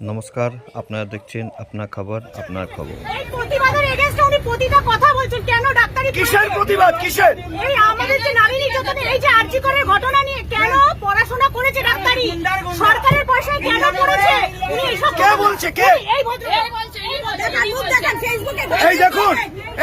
নমস্কার আপনারা দেখছেন আপনার খবর আপনার খবর। এই প্রতিবাদের উনি প্রতিটা কথা বলছেন। কেন ডাক্তারি কিসের প্রতিবাদ? কিসের? এই আমাদের যে নারী নির্যাতনে এই যে আর্জি করার ঘটনা নিয়ে কেন পড়াশোনা করেছে ডাক্তারি? সরকারের পয়সায় কেন করেছে? উনি এইসব কে বলছে, কে? এই ভদ্র এই বলছে? এই বলছে দেখেন ফেসবুকে এই দেখুন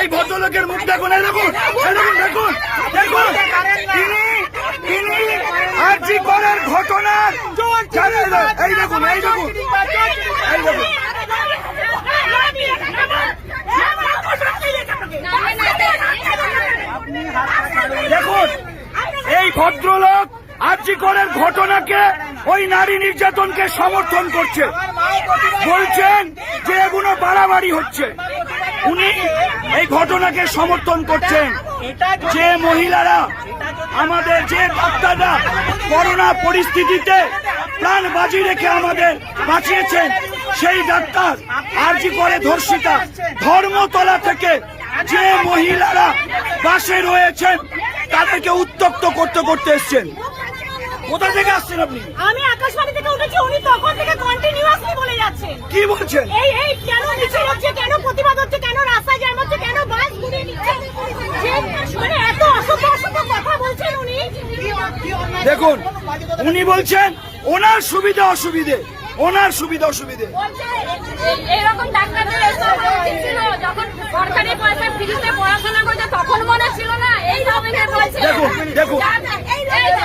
এই ভদ্রলোকের মুখ দেখুন এই দেখুন এই দেখুন দেখুন দেখুন তিনি তিনি আরজি করার ঘটনার জানেন না। এই দেখুন এই দেখুন এই দেখুন দেখুন এই ভদ্রলোক আরজি করার ঘটনাকে ওই নারী নির্যাতনকে সমর্থন করছে। বলছেন যে এগুলো বাড়াবাড়ি হচ্ছে। উনি এই ঘটনাকে সমর্থন করছেন যে মহিলারা আমাদের যে ডাক্তাররা করোনা পরিস্থিতিতে প্রাণ বাজি রেখে আমাদের বাঁচিয়েছেন, সেই ডাক্তার আরজি করে ধর্ষিতা ধর্মতলা থেকে যে মহিলারা বাসে রয়েছেন তাদেরকে উত্তক্ত করতে করতে এসছেন। কোথা থেকে আসছেন আপনি? আমি আকাশবাণী থেকে উঠেছি উনি তখন থেকে কন্টিনিউয়াসলি বলে যাচ্ছেন। কি বলছেন? এই এই কেন মিছিল হচ্ছে কেন প্রতিবাদ হচ্ছে কেন রাস্তায় জ্যাম হচ্ছে কেন বাস ঘুরিয়ে নিচ্ছে? মানে এত অসভ্য অসভ্য কথা বলছেন উনি। দেখুন উনি বলছেন ওনার সুবিধা অসুবিধে ওনার সুবিধা অসুবিধে। এরকম ডাক্তারদের যখন সরকারি পয়সা ফ্রিতে পড়াশোনা করছে তখন মনে ছিল না এই ধরনের বলছে দেখুন, দেখুন। এই যে, এই যে, এই যে। দেখুন চার দিন, এই যে, এই যে। নামিয়ে দিন ওনাকে, নামান।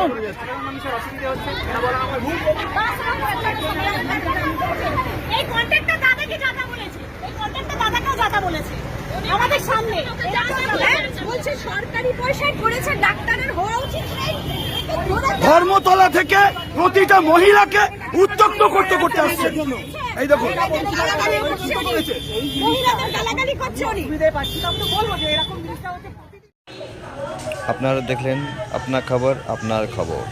করানো। আমি শুনুন এই কন্ট্রাক্টর দাদাকে যাতা বলেছে। এই কন্ট্রাক্টর দাদাকেও যাতা বলেছে। আমাদের সামনে। বলছে সরকারি পয়সায় করেছে ডাক্তারের হওয়া উচিত ধর্মতলা থেকে প্রতিটা মহিলাকে উত্তক্ত করতে করতে আসছে। এই মহিলাদের গালাগালি করছে উনি। আপনারা দেখলেন আপনার খবর আপনার খবর।